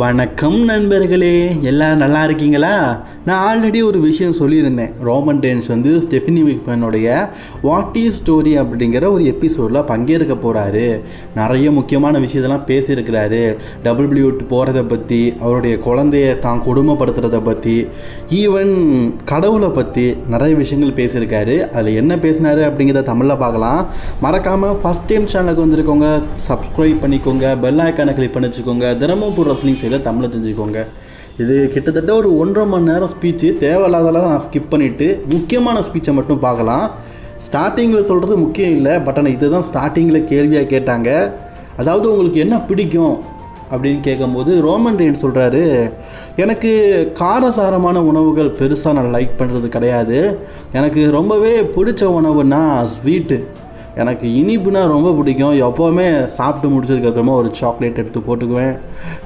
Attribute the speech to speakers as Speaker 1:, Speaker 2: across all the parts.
Speaker 1: வணக்கம் நண்பர்களே. எல்லாம் நல்லா இருக்கீங்களா? நான் ஆல்ரெடி ஒரு விஷயம் சொல்லியிருந்தேன். ரோமன் டேன்ஸ் வந்து ஸ்டெஃபினி விக்மனுடைய வாட் இஸ் ஸ்டோரி அப்படிங்கிற ஒரு எபிசோடில் பங்கேற்க போகிறாரு நிறைய முக்கியமான விஷயத்தெல்லாம் பேசியிருக்கிறாரு. டபுள் போகிறத பற்றி அவருடைய குழந்தைய தான் கொடுமைப்படுத்துகிறத பற்றி ஈவன் கடவுளை பற்றி நிறைய விஷயங்கள் பேசியிருக்காரு. அதில் என்ன பேசினாரு அப்படிங்கிறத தமிழில் பார்க்கலாம். மறக்காமல் ஃபஸ்ட் டைம் சேனலுக்கு வந்திருக்கோங்க சப்ஸ்கிரைப் பண்ணிக்கோங்க. பெல் ஐக்கானை கிளிக் பண்ணி வச்சுக்கோங்க தினமும் ஒரு ரஸ்லிங் தமிழை தெரிஞ்சுக்கோங்க. இது கிட்டத்தட்ட ஒரு ஒன்றரை மணி நேரம் ஸ்பீச்சு தேவையில்லாதெல்லாம் நான் ஸ்கிப் பண்ணிவிட்டு முக்கியமான ஸ்பீச்சை மட்டும் பார்க்கலாம். ஸ்டார்டிங்கில் சொல்கிறது முக்கியம் இல்லை பட் ஆனால் இதுதான் ஸ்டார்டிங்கில் கேள்வியாக கேட்டாங்க. அதாவது உங்களுக்கு என்ன பிடிக்கும் அப்படின்னு கேட்கும்போது ரோமன் ரெயின் சொல்கிறாரு எனக்கு காரசாரமான உணவுகள் பெருசாக நான் லைக் பண்ணுறது கிடையாது. எனக்கு ரொம்பவே பிடிச்ச உணவுன்னா ஸ்வீட்டு எனக்கு இனிப்புனா ரொம்ப பிடிக்கும். எப்போவுமே சாப்பிட்டு முடிச்சதுக்கப்புறமா ஒரு சாக்லேட் எடுத்து போட்டுக்குவேன்.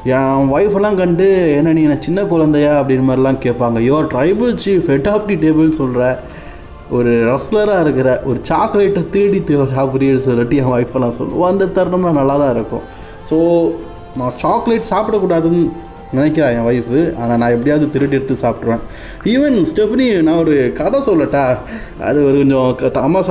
Speaker 1: என் ஒய்ஃபெல்லாம் கண்டு என்ன நீ நான் சின்ன குழந்தையா? அப்படின்னு மாதிரிலாம் கேட்பாங்க. Yo tribal chief head of the டேபிள்னு சொல்கிற ஒரு ரஸ்லராக இருக்கிற ஒரு சாக்லேட்டை தேடி சாப்பிட்றீன்னு சொல்லிட்டு என் ஒய்ஃபெல்லாம் சொல்லுவோம் அந்த தருணம்லாம் நல்லா தான் இருக்கும். ஸோ நான் சாக்லேட் சாப்பிடக்கூடாதுன்னு நினைக்கிறா என் ஒய்ஃபு ஆனால் நான் எப்படியாவது திருடி எடுத்து சாப்பிட்ருவேன் ஈவன் ஸ்டெஃபனி நான் ஒரு கதை சொல்லட்டா? அது ஒரு கொஞ்சம் க-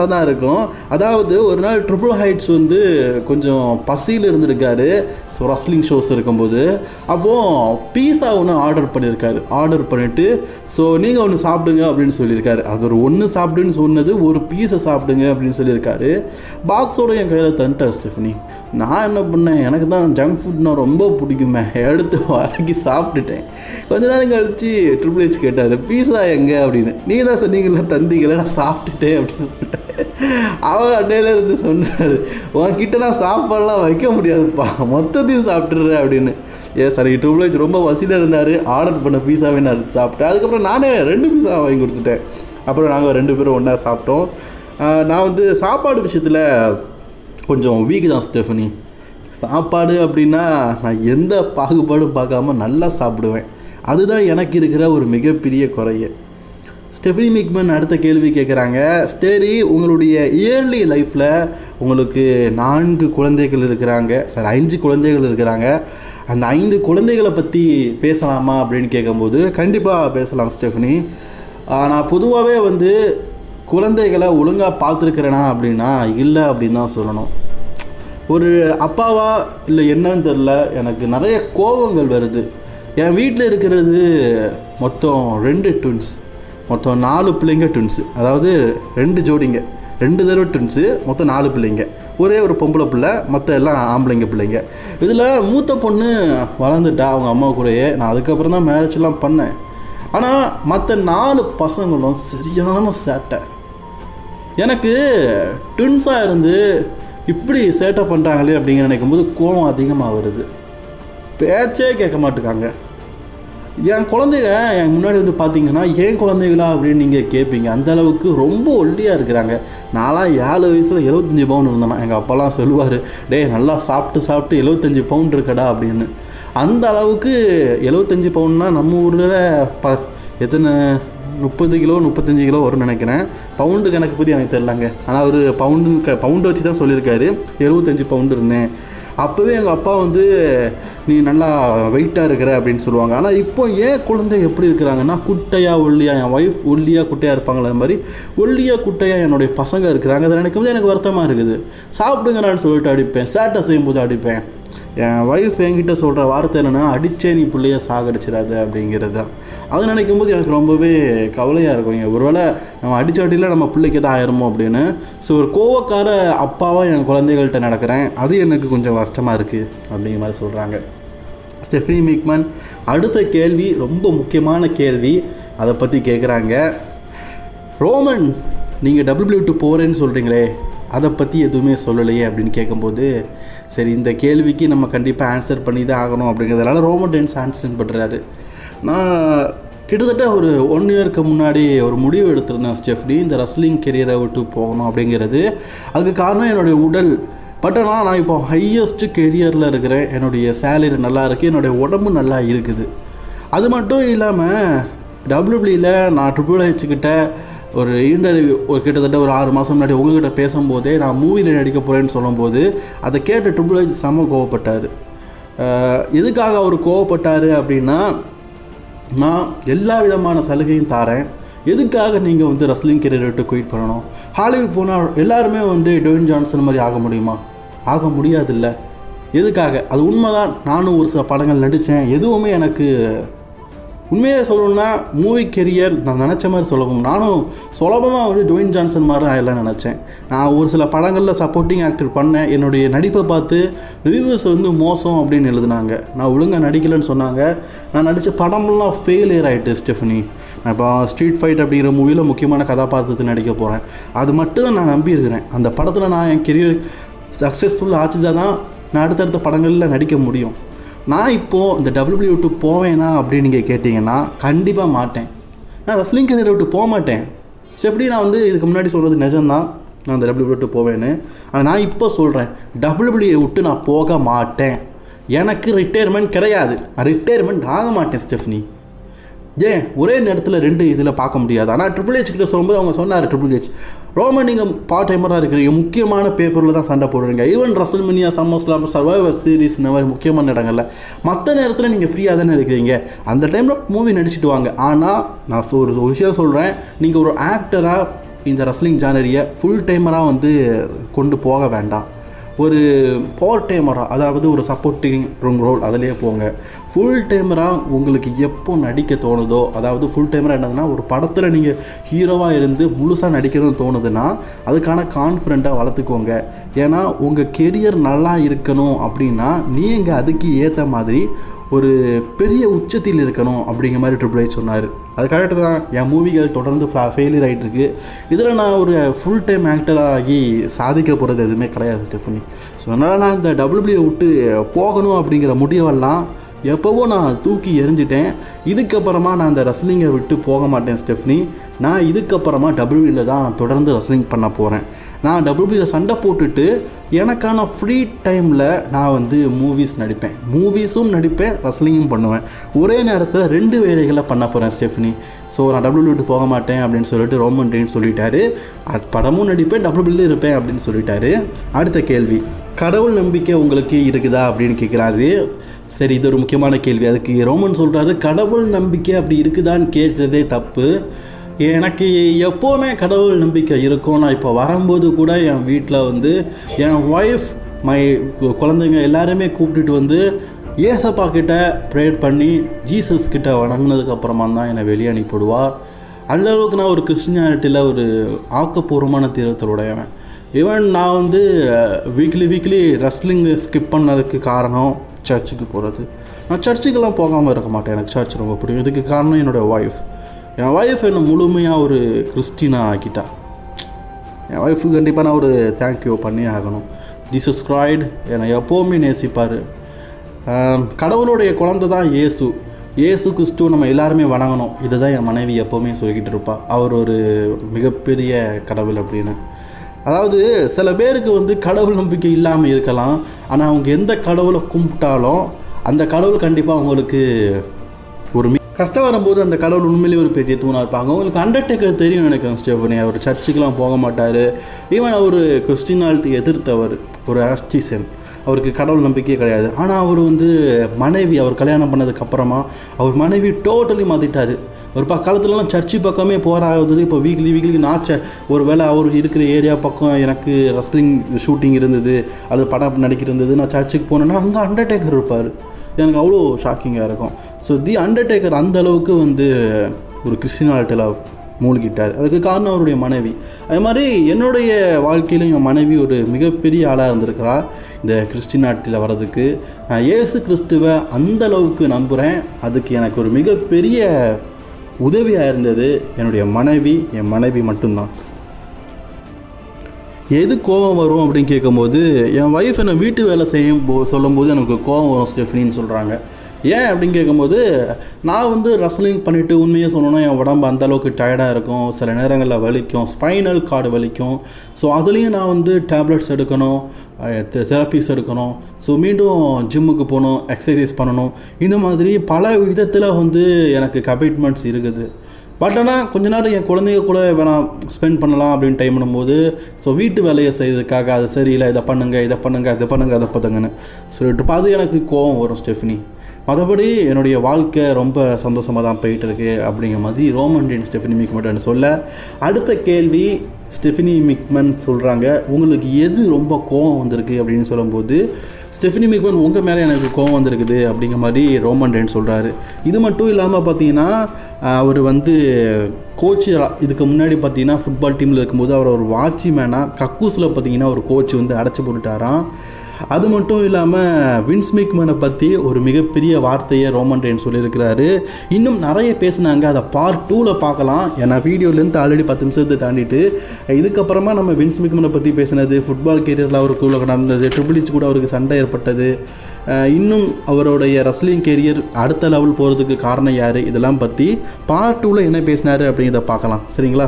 Speaker 1: தான் இருக்கும். அதாவது ஒரு நாள் ட்ரிபிள் ஹைட்ஸ் வந்து கொஞ்சம் பசியில் இருந்திருக்காரு. ஸோ ரஸ்லிங் ஷோஸ் இருக்கும்போது. அப்போது பீஸா ஒன்று ஆர்டர் பண்ணியிருக்காரு ஆர்டர் பண்ணிவிட்டு ஸோ நீங்கள் ஒன்று சாப்பிடுங்க அப்படின்னு சொல்லியிருக்காரு. அவர் ஒன்று சாப்பிடுன்னு சொன்னது ஒரு பீஸை சாப்பிடுங்க அப்படின்னு சொல்லியிருக்காரு. பாக்ஸோட என் கையில் தந்துட்டார் ஸ்டெஃபனி நான் என்ன பண்ணேன்? எனக்கு தான் ஜங்க் ஃபுட்னால் ரொம்ப பிடிக்குமே. எடுத்து வாங்கி சாப்பிட்டுட்டேன். கொஞ்ச நேரம் கழிச்சு ட்ரிபிள் ஹெச் கேட்டார் பீஸா எங்கே? அப்படின்னு. நீங்கள் தான் சொன்னீங்களா தந்தீங்களே நான் சாப்பிட்டுட்டேன் அப்படின்னு சொல்லிட்டேன் அவர் அண்டையில இருந்து சொன்னார் உன்கிட்ட நான் சாப்பாடெல்லாம் வைக்க முடியாதுப்பா மொத்தத்தையும் சாப்பிட்ற அப்படின்னு. ஏ சரி ட்ரிபிள் ஹெச் ரொம்ப வசதியில் இருந்தார் ஆர்டர் பண்ண பீஸாவே நான் சாப்பிட்டேன். அதுக்கப்புறம் நானே ரெண்டு பீஸா வாங்கி கொடுத்துட்டேன். அப்புறம் நாங்கள் ரெண்டு பேரும் ஒன்றா சாப்பிட்டோம். நான் வந்து சாப்பாடு விஷயத்தில் கொஞ்சம் வீக் தான் ஸ்டெஃபனி. சாப்பாடு அப்படின்னா நான் எந்த பாகுபாடும் பார்க்காம நல்லா சாப்பிடுவேன். அதுதான் எனக்கு இருக்கிற ஒரு மிகப்பெரிய குறைய. ஸ்டெஃபனி மிக்மன் அடுத்த கேள்வி கேட்குறாங்க. ஸ்டேரி உங்களுடைய இயர்லி லைஃப்பில் உங்களுக்கு நான்கு குழந்தைகள் இருக்கிறாங்க. சார் ஐந்து குழந்தைகள் இருக்கிறாங்க. அந்த ஐந்து குழந்தைகளை பற்றி பேசலாமா அப்படின்னு கேட்கும்போது கண்டிப்பாக பேசலாம் ஸ்டெஃபனி. நான் பொதுவாகவே வந்து குழந்தைகளை ஒழுங்காக பார்த்துருக்குறேனா அப்படின்னா இல்லை அப்படின்னு தான் சொல்லணும். ஒரு அப்பாவா இல்லை என்னன்னு தெரில எனக்கு நிறைய கோபங்கள் வருது. என் வீட்டில் இருக்கிறது மொத்தம் ரெண்டு ட்வின்ஸ் மொத்தம் நாலு பிள்ளைங்க ட்வின்ஸு அதாவது ரெண்டு ஜோடிங்க. ரெண்டு தடவை ட்வின்ஸு மொத்தம் நாலு பிள்ளைங்க. ஒரே ஒரு பொம்பளை பிள்ளை மற்ற எல்லாம் ஆம்பளைங்க பிள்ளைங்க. இதில் மூத்த பொண்ணு வளர்ந்துட்டா அவங்க அம்மா கூடயே. நான் அதுக்கப்புறம் தான் மேரேஜ்லாம் பண்ணேன். ஆனால் மற்ற நாலு பசங்களும் சரியான சேட்டை. எனக்கு ட்வின்ஸாக இருந்து இப்படி சேட்டை பண்ணுறாங்களே அப்படிங்கிற நினைக்கும்போது கோவம் அதிகமாக வருது. பேச்சே கேட்க மாட்டுக்காங்க. என் குழந்தைங்க என் முன்னாடி வந்து பார்த்தீங்கன்னா ஏன் குழந்தைகளா? அப்படின்னு நீங்கள் கேட்பீங்க அந்த அளவுக்கு ரொம்ப ஒல்லியாக இருக்கிறாங்க. நான்லாம் ஏழு வயசில் எழுபத்தஞ்சி பவுன் இருந்தேன். எங்கள் அப்பாலாம் சொல்லுவார் டேய் நல்லா சாப்பிட்டு சாப்பிட்டு எழுபத்தஞ்சி பவுன் இருக்கடா அப்படின்னு. அந்த அளவுக்கு எழுபத்தஞ்சி பவுன்னா நம்ம ஊரில் ப எத்தனை முப்பது கிலோ முப்பத்தஞ்சு கிலோ வரும்னு நினைக்கிறேன். பவுண்டு கணக்கு பற்றி எனக்கு தெரிலங்க ஆனால் அவர் பவுண்டு க பவுண்டு வச்சு தான் சொல்லியிருக்காரு. எழுபத்தஞ்சு பவுண்டு இருந்தேன். அப்போவே எங்கள் அப்பா வந்து நீ நல்லா வெயிட்டாக இருக்கிற அப்படின்னு சொல்லுவாங்க. ஆனால் இப்போ ஏன் குழந்தை எப்படி இருக்கிறாங்கன்னா குட்டையாக ஒல்லியா என் ஒய்ஃப் ஒல்லியாக குட்டையாக இருப்பாங்களே மாதிரி ஒல்லியாக குட்டையாக என்னுடைய பசங்க இருக்கிறாங்க. அதை நினைக்கும் போது எனக்கு வருத்தமாக இருக்குது. சாப்பிடுங்கடான்னு சொல்லிட்டு அடிப்பேன். சேட்டை செய்யும்போது அடிப்பேன். என் ஒய்ஃப் என்கிட்ட சொல்கிற வார்த்தை என்னென்னா அடித்தே நீ பிள்ளைய சாகடிச்சிடாத அப்படிங்கிறது தான். அது நினைக்கும் போது எனக்கு ரொம்பவே கவலையாக இருக்கும். இங்கே ஒருவேளை நம்ம அடிச்சாட்டியில் அடியில் நம்ம பிள்ளைக்கு தான் ஆயிருமோ அப்படின்னு. ஸோ ஒரு கோவக்கார அப்பாவாக என் குழந்தைகள்கிட்ட நடக்கிறேன். அது எனக்கு கொஞ்சம் கஷ்டமாக இருக்குது அப்படிங்கிற மாதிரி சொல்கிறாங்க ஸ்டெஃபினி மிக்மன் அடுத்த கேள்வி ரொம்ப முக்கியமான கேள்வி. அதை பற்றி கேட்குறாங்க ரோமன் நீங்கள் டபிள்யூ போகிறேன்னு சொல்கிறீங்களே அதை பற்றி எதுவுமே சொல்லலையே அப்படின்னு கேட்கும்போது சரி இந்த கேள்விக்கு நம்ம கண்டிப்பாக ஆன்சர் பண்ணி தான் ஆகணும் அப்படிங்கிறதுனால ரோமன் டென்ஸ் ஆன்சர் பண்ணுறாரு நான் கிட்டத்தட்ட ஒரு ஒன் இயருக்கு முன்னாடி ஒரு முடிவு எடுத்திருந்தேன் ஸ்டெஃப்னி இந்த ரஸ்லிங் கெரியரை விட்டு போகணும் அப்படிங்கிறது. அதுக்கு காரணம் என்னுடைய உடல். பட் ஆனால் நான் இப்போ ஹையஸ்ட்டு கெரியரில் இருக்கிறேன். என்னுடைய சேலரி நல்லா இருக்குது என்னுடைய உடம்பு நல்லா இருக்குது. அது மட்டும் இல்லாமல் டபிள்யூபிளியில் நான் ட்ரிபிள் ஹெச்சுக்கிட்ட ஒரு இன்டர்வியூ ஒரு கிட்டத்தட்ட ஒரு ஆறு மாதம் முன்னாடி உங்ககிட்ட பேசும்போதே நான் மூவியில் நடிக்க போகிறேன்னு சொல்லும்போது அதை கேட்டு ட்ரிபிள் ஹெச் செம்ம கோவப்பட்டார். எதுக்காக அவர் கோவப்பட்டார் அப்படின்னா நான் எல்லா விதமான சலுகையும் தாரேன். எதுக்காக நீங்கள் வந்து ரஸ்லிங் கெரியர் விட்டு குயிட் பண்ணணும்? ஹாலிவுட் போனால் எல்லாருமே வந்து டொயின் ஜான்சன் மாதிரி ஆக முடியுமா? ஆக முடியாதில்ல. எதுக்காக? அது உண்மைதான். நானும் ஒரு சில படங்கள் நடித்தேன் எதுவுமே எனக்கு உண்மையை சொல்லணும்னா மூவி கெரியர் நான் நினச்ச மாதிரி சொல்லணும் நானும் சுலபமாக வந்து டொயின் ஜான்சன் மாதிரி எல்லாம் நினச்சேன். நான் ஒரு சில படங்களில் சப்போர்ட்டிங் ஆக்டர் பண்ணேன். என்னுடைய நடிப்பை பார்த்து ரிவ்யூஸ் வந்து மோசம் அப்படின்னு எழுதுனாங்க. நான் ஒழுங்காக நடிக்கலைன்னு சொன்னாங்க. நான் நடித்த படமெல்லாம் ஃபெயிலியர் ஆகிட்டு ஸ்டெஃபனி. நான் இப்போ ஸ்ட்ரீட் ஃபைட் அப்படிங்கிற மூவியில் முக்கியமான கதாபாத்திரத்தில் நடிக்க போகிறேன் அது மட்டும் நான் நம்பியிருக்கிறேன். அந்த படத்தில் நான் என் கெரியர் சக்ஸஸ்ஃபுல் ஆச்சுதான் தான் நான் அடுத்தடுத்த படங்களில் நடிக்க முடியும். நான் இப்போது இந்த டபிள்யூ விட்டு போவேனா அப்படின்னு நீங்கள் கேட்டிங்கன்னா கண்டிப்பாக மாட்டேன். நான் ரெஸ்லிங் கரியரை விட்டு போக மாட்டேன். ஸோ எப்படி நான் வந்து இதுக்கு முன்னாடி சொல்கிறது நிஜம்தான் நான் அந்த டபிள்யூ விட்டு போவேன்னு. ஆனால் நான் இப்போ சொல்கிறேன் டபிள்யூபிள்யூ விட்டு நான் போக மாட்டேன். எனக்கு ரிட்டையர்மெண்ட் கிடையாது. நான் ரிட்டையர்மெண்ட் ஆக மாட்டேன் ஸ்டெஃப்னி. ஏன்? ஒரே நேரத்தில் ரெண்டு இதில் பார்க்க முடியாது. ஆனால் ட்ரிபிள் ஹெச் கிட்ட சொல்லும்போது அவங்க சொன்னார் ட்ரிபிள் ஹெச் ரோமன் நீங்கள் பார்ட் டைமராக இருக்கிறீங்க. முக்கியமான பேப்பரில் தான் சண்டை போடுறீங்க. Even WrestleMania SummerSlam Survivor Series இந்த மாதிரி முக்கியமான இடங்களில் மற்ற நேரத்தில் நீங்கள் ஃப்ரீயாக தானே இருக்கிறீங்க. அந்த டைமில் மூவி நடிச்சிட்டு வாங்க. ஆனால் நான் சொ- ஒரு விஷயம் சொல்கிறேன் நீங்கள் ஒரு ஆக்டராக இந்த ரஸ்லிங் ஜானரியை ஃபுல் டைமராக வந்து கொண்டு போக வேண்டாம். ஒரு பவர் டைமராக அதாவது ஒரு சப்போர்ட்டிங் ரோல் அதிலே போங்க. ஃபுல் டைமராக உங்களுக்கு எப்போ நடிக்க தோணுதோ அதாவது ஃபுல் டைமராக என்னதுன்னா ஒரு படத்தில் நீங்கள் ஹீரோவாக இருந்து முழுசாக நடிக்கணும்னு தோணுதுன்னா அதுக்கான கான்ஃபிடெண்ட்டாக வளர்த்துக்கோங்க. ஏன்னா உங்கள் கெரியர் நல்லா இருக்கணும் அப்படின்னா நீங்கள் அதுக்கு ஏற்ற மாதிரி ஒரு பெரிய உச்சத்தில் இருக்கணும் அப்படிங்கிற மாதிரி ட்ரிபிள் ஐ சொன்னார். அது கரெக்டு தான். என் மூவிகள் தொடர்ந்து ஃபெயிலியர் ஆகிட்டு இருக்கு இதில் நான் ஒரு ஃபுல் டைம் ஆக்டராகி சாதிக்க போகிறது எதுவுமே கிடையாது ஸ்டெஃபனி. ஸோ அதனால் நான் இந்த டபிள்யூபிள்யூ விட்டு போகணும் அப்படிங்கிற முடிவெல்லாம் எப்போவோ நான் தூக்கி எரிஞ்சிட்டேன் இதுக்கப்புறமா நான் அந்த ரசலிங்கை விட்டு போக மாட்டேன் ஸ்டெஃப்னி. நான் இதுக்கப்புறமா டபிள்யூபியில் தான் தொடர்ந்து ரஸ்லிங் பண்ண போகிறேன் நான் டபிள்யூபியில் சண்டை போட்டுட்டு எனக்கான ஃப்ரீ டைமில் நான் வந்து மூவிஸ் நடிப்பேன். மூவிஸும் நடிப்பேன் ரஸ்லிங்கும் பண்ணுவேன். ஒரே நேரத்தில் ரெண்டு வேலைகளை பண்ண போகிறேன் ஸ்டெஃப்னி. ஸோ நான் டபிள்யூ விட்டு போக மாட்டேன் அப்படின்னு சொல்லிட்டு ரோமன் டீன் சொல்லிட்டாரு. படமும் நடிப்பேன் டபிள்யூபிள்ல இருப்பேன் அப்படின்னு சொல்லிட்டாரு. அடுத்த கேள்வி. கடவுள் நம்பிக்கை உங்களுக்கு இருக்குதா அப்படின்னு கேட்குறாரு சரி இது ஒரு முக்கியமான கேள்வி. அதுக்கு ரோமன் சொல்கிறாரு கடவுள் நம்பிக்கை அப்படி இருக்குதான்னு கேட்டதே தப்பு. எனக்கு எப்போவுமே கடவுள் நம்பிக்கை இருக்கும் நான் இப்போ வரும்போது கூட என் வீட்டில் வந்து என் ஒய்ஃப் மை குழந்தைங்க எல்லாருமே கூப்பிட்டுட்டு வந்து ஏசப்பா கிட்ட ப்ரேயர் பண்ணி ஜீசஸ் கிட்ட வணங்கினதுக்கு அப்புறமா தான் என்னை வெளியே அனுப்பிவிடுவா. அந்த அளவுக்கு நான் ஒரு கிறிஸ்டியானிட்டியில் ஒரு ஆக்கப்பூர்வமான தீர்த்தலுடையவன் ஈவன் நான் வந்து வீக்லி வீக்லி ரெஸ்லிங் ஸ்கிப் பண்ணதுக்கு காரணம் சர்ச்சுக்கு போகிறது நான் சர்ச்சுக்கெல்லாம் போகாமல் இருக்க மாட்டேன். எனக்கு சர்ச் ரொம்ப பிடிக்கும். இதுக்கு காரணம் என்னோடய ஒய்ஃப் என் ஒய்ஃப் என்னை முழுமையாக ஒரு கிறிஸ்டினாக ஆக்கிட்டா. என் ஒய்ஃபுக்கு கண்டிப்பாக நான் ஒரு தேங்க்யூ பண்ணி ஆகணும். ஜீசஸ் கிராய்டு என்னை எப்போவுமே நேசிப்பார். கடவுளுடைய குழந்தை தான் இயேசு. இயேசு கிறிஸ்துவ நம்ம எல்லாருமே வணங்கணும். இதை தான் என் மனைவி எப்போவுமே சொல்லிக்கிட்டு இருப்பா. அவர் ஒரு மிகப்பெரிய கடவுள் அப்படின்னு. அதாவது சில பேருக்கு வந்து கடவுள் நம்பிக்கை இல்லாமல் இருக்கலாம். ஆனால் அவங்க எந்த கடவுளை கும்பிட்டாலும் அந்த கடவுள் கண்டிப்பாக அவங்களுக்கு ஒரு கஷ்டம் வரும்போது அந்த கடவுள் உண்மையிலேயே ஒரு பெரிய தூணாக இருப்பாங்க. உங்களுக்கு அண்டர்டேக்கர் தெரியும் நினைக்கிறேன் ஸ்டெஃபனி. அவர் சர்ச்சுக்கெலாம் போக மாட்டார். ஈவன் அவர் கிறிஸ்டினாலிட்டி எதிர்த்தவர். ஒரு ஆஸ்டிசன் அவருக்கு கடவுள் நம்பிக்கையே கிடையாது. ஆனால் அவர் வந்து மனைவி அவர் கல்யாணம் பண்ணதுக்கப்புறமா அவர் மனைவி டோட்டலி மாற்றிட்டார் ஒரு பக்க காலத்துலலாம் சர்ச்சு பக்கமே போகிறாவது இப்போ வீக்லி வீக்லி நாச்ச ஒரு வேளை அவர் இருக்கிற ஏரியா பக்கம் எனக்கு ரஸ்லிங் ஷூட்டிங் இருந்தது அது படம் நடிக்க இருந்தது நான் சர்ச்சுக்கு போனேன்னா அங்கே அண்டர்டேக்கர் இருப்பார். எனக்கு அவ்வளோ ஷாக்கிங்காக இருக்கும். ஸோ தி அண்டர்டேக்கர் அந்த அளவுக்கு வந்து ஒரு கிறிஸ்டினாலிட்டியில் மூழ்கிட்டார். அதுக்கு காரணம் அவருடைய மனைவி. அது மாதிரி என்னுடைய வாழ்க்கையிலும் என் மனைவி ஒரு மிகப்பெரிய ஆளாக இருந்திருக்கிறா. இந்த கிறிஸ்டின் நாட்டில் வர்றதுக்கு. நான் இயேசு கிறிஸ்துவை அந்த அளவுக்கு நம்புகிறேன் அதுக்கு எனக்கு ஒரு மிகப்பெரிய உதவியாக இருந்தது என்னுடைய மனைவி. என் மனைவி மட்டும்தான். எது கோவம் வரும் அப்படின்னு கேட்கும்போது என் ஒய்ஃப் என்னை வீட்டு வேலை செய்யும் போ சொல்லும்போது எனக்கு கோவம் வரும் ஸ்டெஃப்னின்னு சொல்கிறாங்க ஏன் அப்படின்னு கேட்கும்போது நான் வந்து ரஸ்லிங் பண்ணிவிட்டு உண்மையாக சொல்லணும்னா என் உடம்பு அந்த அளவுக்கு டயர்டாக இருக்கும். சில நேரங்களில் வலிக்கும். ஸ்பைனல் கார்டு வலிக்கும். ஸோ அதுலேயும் நான் வந்து டேப்லெட்ஸ் எடுக்கணும் தெரப்பிஸ் எடுக்கணும். ஸோ மீண்டும் ஜிம்முக்கு போகணும் எக்ஸசைஸ் பண்ணணும். இந்த மாதிரி பல விதத்தில் வந்து எனக்கு கமிட்மெண்ட்ஸ் இருக்குது. பட் ஆனால் கொஞ்ச நேரம் என் குழந்தைங்க கூட வேணாம் ஸ்பெண்ட் பண்ணலாம் அப்படின்னு டைம் பண்ணும்போது ஸோ வீட்டு வேலையை செய்யறதுக்காக அது சரியில்லை இதை பண்ணுங்கள் இதை பண்ணுங்க இதை பண்ணுங்க அதை பார்த்துங்கன்னு சொல்லிட்டு அது எனக்கு கோவம் வரும் ஸ்டெஃபினி. மற்றபடி என்னுடைய வாழ்க்கை ரொம்ப சந்தோஷமாக தான் போயிட்டு இருக்கு அப்படிங்கிற மாதிரி ரோமன் டென் மீக்க மாட்டேன்னு சொல்ல அடுத்த கேள்வி ஸ்டெஃபினி மிக்மன் சொல்கிறாங்க உங்களுக்கு எது ரொம்ப கோவம் வந்திருக்கு? அப்படின்னு சொல்லும்போது ஸ்டெஃபினி மிக்மன் உங்கள் மேலே எனக்கு கோவம் வந்திருக்குது அப்படிங்கிற மாதிரி ரோமன் டென் சொல்கிறாரு இது மட்டும் இல்லாமல் பார்த்தீங்கன்னா அவர் வந்து கோச்சு இதுக்கு முன்னாடி பார்த்தீங்கன்னா ஃபுட்பால் டீமில் இருக்கும்போது அவர் ஒரு வாட்ச்மேனாக கக்கூஸில் பார்த்தீங்கன்னா ஒரு கோச் வந்து அடைச்சி போட்டுட்டாராம். அது மட்டும் இல்லாமல் வின்ஸ் மிக்மனை பற்றி ஒரு மிகப்பெரிய வார்த்தையை ரோமன் ரெயின் சொல்லியிருக்கிறாரு. இன்னும் நிறைய பேசுனாங்க. அதை பார்ட் டூவில் பார்க்கலாம். ஏன்னா வீடியோலேருந்து ஆல்ரெடி பத்து நிமிஷத்தை தாண்டிட்டு இதுக்கப்புறமா நம்ம வின்ஸ் மிக்மனை பற்றி பேசினது ஃபுட்பால் கேரியரில் அவருக்கு நடந்தது ட்ரிபிள் கூட அவருக்கு சண்டை ஏற்பட்டது. இன்னும் அவருடைய ரஸ்லிங் கேரியர் அடுத்த லெவல் போகிறதுக்கு காரணம் யார்? இதெல்லாம் பற்றி பார்ட் டூவில் என்ன பேசினாரு அப்படிங்கிறத பார்க்கலாம். சரிங்களா?